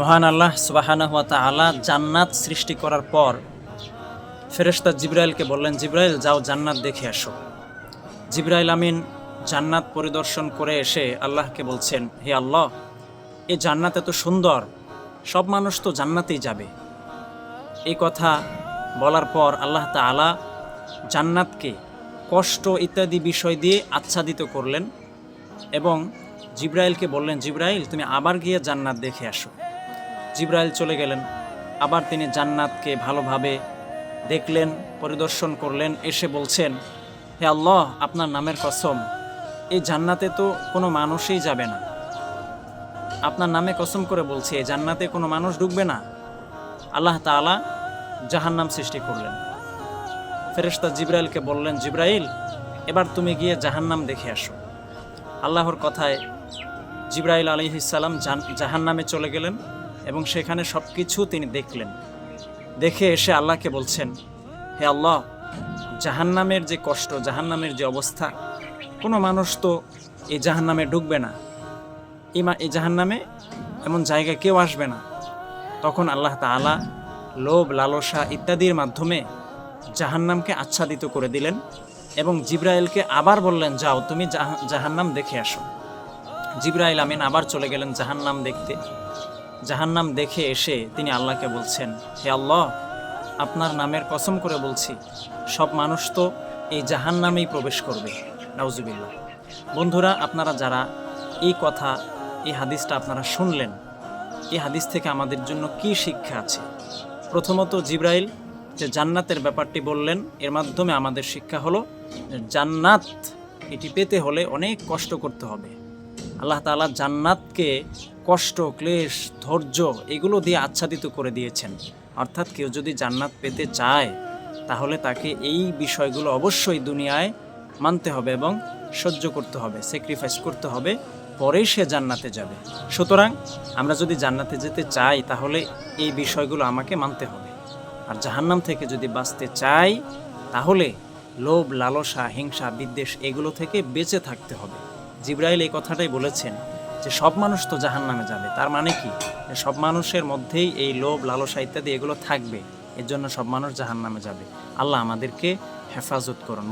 মহান আল্লাহ সুবাহানা হাত আলা জান্নাত সৃষ্টি করার পর ফেরেশতা জিব্রাইলকে বললেন, জিব্রাইল, যাও জান্নাত দেখে আসো। জিব্রাইল আমিন জান্নাত পরিদর্শন করে এসে আল্লাহকে বলছেন, হে আল্লাহ এই জান্নাত এত সুন্দর, সব মানুষ তো জান্নাতেই যাবে। এই কথা বলার পর আল্লাহ তাআলা জান্নাতকে কষ্ট ইত্যাদি বিষয় দিয়ে আচ্ছাদিত করলেন এবং জিব্রাইলকে বললেন, জিব্রাইল, তুমি আবার গিয়ে জান্নাত দেখে আসো। জিব্রাইল চলে গেলেন। আবার তিনি জান্নাতকে ভালোভাবে দেখলেন, পরিদর্শন করলেন, এসে বলছেন, হে আল্লাহ, আপনার নামের কসম, এই জান্নাতে তো কোনো মানুষই যাবে না। আপনার নামে কসম করে বলছি, এই জান্নাতে কোনো মানুষ ঢুকবে না। আল্লাহ তাআলা জাহান্নাম সৃষ্টি করলেন। ফেরেশতা জিব্রাইলকে বললেন, জিব্রাইল, এবার তুমি গিয়ে জাহান্নাম দেখে আসো। আল্লাহর কথায় জিব্রাইল আলিহিসাল্লাম জাহান্নামে চলে গেলেন। এবং সেখানে সব কিছু তিনি দেখলেন। দেখে এসে আল্লাহকে বলছেন, হে আল্লাহ, জাহান্নামের যে কষ্ট, জাহান্নামের যে অবস্থা, কোনো মানুষ তো এই জাহান্নামে ঢুকবে না। এই মা এই জাহান্নামে এমন জায়গায় কেউ আসবে না। তখন আল্লাহ তাআলা লোভ, লালসা ইত্যাদির মাধ্যমে জাহান্নামকে আচ্ছাদিত করে দিলেন এবং জিব্রাইলকে আবার বললেন, যাও, তুমি জাহা- জাহান্নাম দেখে আসো। জিব্রাইল আমিন আবার চলে গেলেন জাহান্নাম দেখতে। জাহান্নাম দেখে এসে তিনি আল্লাহকে বলছেন, হে আল্লাহ, আপনার নামের কসম করে বলছি, সব মানুষ তো এই জাহান্নামেই প্রবেশ করবে। নাউজুবিল্লাহ। বন্ধুরা, আপনারা যারা এই কথা, এই হাদিসটা আপনারা শুনলেন, এই হাদিস থেকে আমাদের জন্য কি শিক্ষা আছে? প্রথমত জিব্রাইল যে জান্নাতের ব্যাপারটি বললেন, এর মাধ্যমে আমাদের শিক্ষা হলো, জান্নাত এটি পেতে হলে অনেক কষ্ট করতে হবে। আল্লাহ তাআলা জান্নাতকে কষ্ট, ক্লেশ, ধৈর্য এগুলো দিয়ে আচ্ছাদিত করে দিয়েছেন। অর্থাৎ কেউ যদি জান্নাত পেতে চায়, তাহলে তাকে এই বিষয়গুলো অবশ্যই দুনিয়ায় মানতে হবে এবং সহ্য করতে হবে স্যাক্রিফাইস করতে হবে পরেই সে জান্নাতে যাবে। সুতরাং আমরা যদি জান্নাতে যেতে চাই, তাহলে এই বিষয়গুলো আমাকে মানতে হবে। আর জাহান্নাম থেকে যদি বাঁচতে চাই, তাহলে লোভ, লালসা, হিংসা, বিদ্বেষ এগুলো থেকে বেঁচে থাকতে হবে। জিব্রাইল এই কথাটাই বলেছেন যে সব মানুষ তো জাহান নামে যাবে। তার মানে কি? সব মানুষের মধ্যেই এই লোভ, লালসা ইত্যাদি এগুলো থাকবে। এর জন্য সব মানুষ জাহান নামে যাবে। আল্লাহ আমাদেরকে হেফাজত করুন।